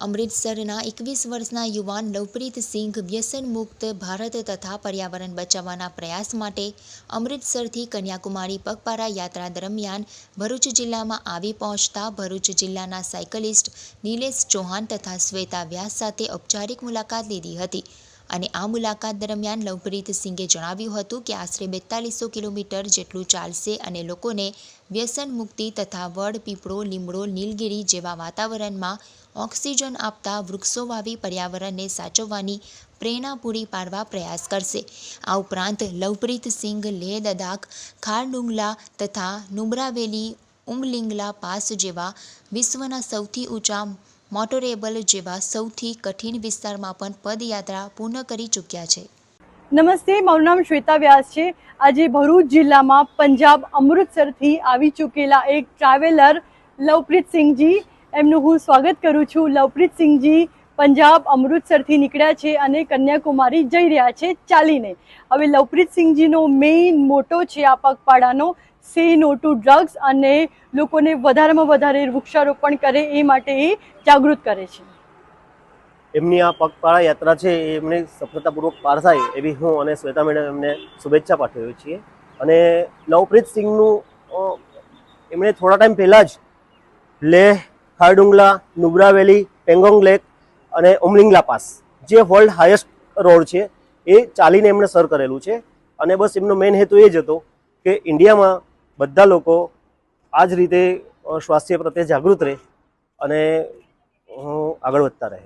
અમૃતસરના એકવીસ વર્ષના યુવાન લવપ્રીત સિંઘ વ્યસન મુક્ત ભારત તથા પર્યાવરણ બચાવવાના પ્રયાસ માટે અમૃતસરથી કન્યાકુમારી પગપારા યાત્રા દરમિયાન ભરૂચ જિલ્લામાં આવી પહોંચતા ભરૂચ જિલ્લાના સાયકલિસ્ટ નિલેશ ચૌહાણ તથા શ્વેતા વ્યાસ સાથે ઔપચારિક મુલાકાત લીધી હતી. અને આ મુલાકાત દરમિયાન લવપ્રીત સિંઘે જણાવ્યું હતું કે આશરે બેતાલીસો કિલોમીટર જેટલું ચાલશે અને લોકોને વ્યસન મુક્તિ તથા વડ, પીપળો, લીમડો, નીલગિરી જેવા વાતાવરણમાં ઓક્સિજન આપતા વૃક્ષો વાવી પર્યાવરણને સાચવવાની પ્રેરણા પૂરી પાડવા પ્રયાસ કરશે. આ ઉપરાંત લવપ્રીત સિંઘ, લેહ લદાખ ખારડુંગલા તથા નુબ્રાવેલી ઉમલિંગલા પાસ જેવા વિશ્વના સૌથી ઊંચા મોટોરેબલ જેવા સૌથી કઠિન વિસ્તારમાં પણ પદયાત્રા પૂર્ણ કરી ચૂક્યા છે. નમસ્તે, મારું નામ શ્વેતા વ્યાસ છે. આજે ભરૂચ જિલ્લામાં પંજાબ અમૃતસરથી આવી ચૂકેલા એક ટ્રાવેલર લવપ્રીત સિંહજી એમનું હું સ્વાગત કરું છું. લવપ્રીત સિંઘજી પંજાબ અમૃતસરથી નીકળ્યા છે અને કન્યાકુમારી જઈ રહ્યા છે ચાલીને. હવે લવપ્રીત સિંઘજીનો મેઇન મોટો છે આ પગપાળાનો. સે નો ટુ ડ્રગ્સ અને લોકોને વધારેમાં વધારે વૃક્ષારોપણ કરે એ માટે એ જાગૃત કરે છે. એમની આ પગપાળા યાત્રા છે એ એમને સફળતાપૂર્વક પાર થાય એવી હું અને શ્વેતા મેડમ એમને શુભેચ્છા પાઠવીએ છીએ. અને લવપ્રીત સિંઘનું એમણે થોડા ટાઈમ પહેલાં જ લેહ, ખારડુંગલા, નુબ્રા વેલી, પેંગોંગ લેક અને ઉમલિંગલા પાસ. જે વર્લ્ડ હાઈએસ્ટ રોડ છે, એ ચાલીને એમણે સર કરેલું છે. અને બસ એમનો મેઇન હેતુ એ જ હતો કે ઇન્ડિયામાં બધા લોકો આ જ રીતે સ્વાસ્થ્ય પ્રત્યે જાગૃત રહે અને આગળ વધતા રહે.